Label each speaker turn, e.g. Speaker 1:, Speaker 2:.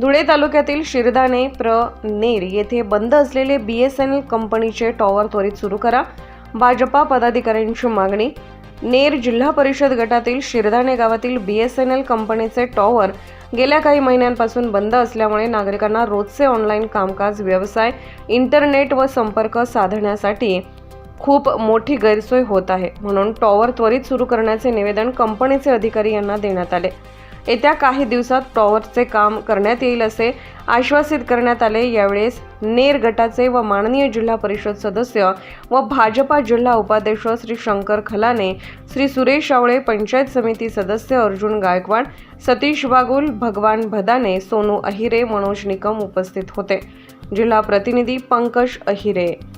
Speaker 1: धुळे तालुक्यातील शिरदाणे प्र नेर येथे बंद असलेले बी एस एन एल कंपनीचे टॉवर त्वरित सुरू करा. भाजपा पदाधिकाऱ्यांची मागणी. नेर जिल्हा परिषद गटातील शिरदाणे गावातील बी एस एन एल कंपनीचे टॉवर गेल्या काही महिन्यांपासून बंद असल्यामुळे नागरिकांना रोजचे ऑनलाईन कामकाज व्यवसाय इंटरनेट व संपर्क साधण्यासाठी खूप मोठी गैरसोय होत आहे. म्हणून टॉवर त्वरित सुरू करण्याचे निवेदन कंपनीचे अधिकारी यांना देण्यात आले. येत्या काही दिवसात टॉवरचे काम करण्यात येईल असे आश्वासित करण्यात आले. यावेळेस नेर गटाचे व माननीय जिल्हा परिषद सदस्य व भाजपा जिल्हा उपाध्यक्ष श्री शंकर खलाने श्री सुरेश आवळे पंचायत समिती सदस्य अर्जुन गायकवाड सतीश बागुल भगवान भदाने सोनू अहिरे मनोज निकम उपस्थित होते. जिल्हा प्रतिनिधी पंकज अहिरे.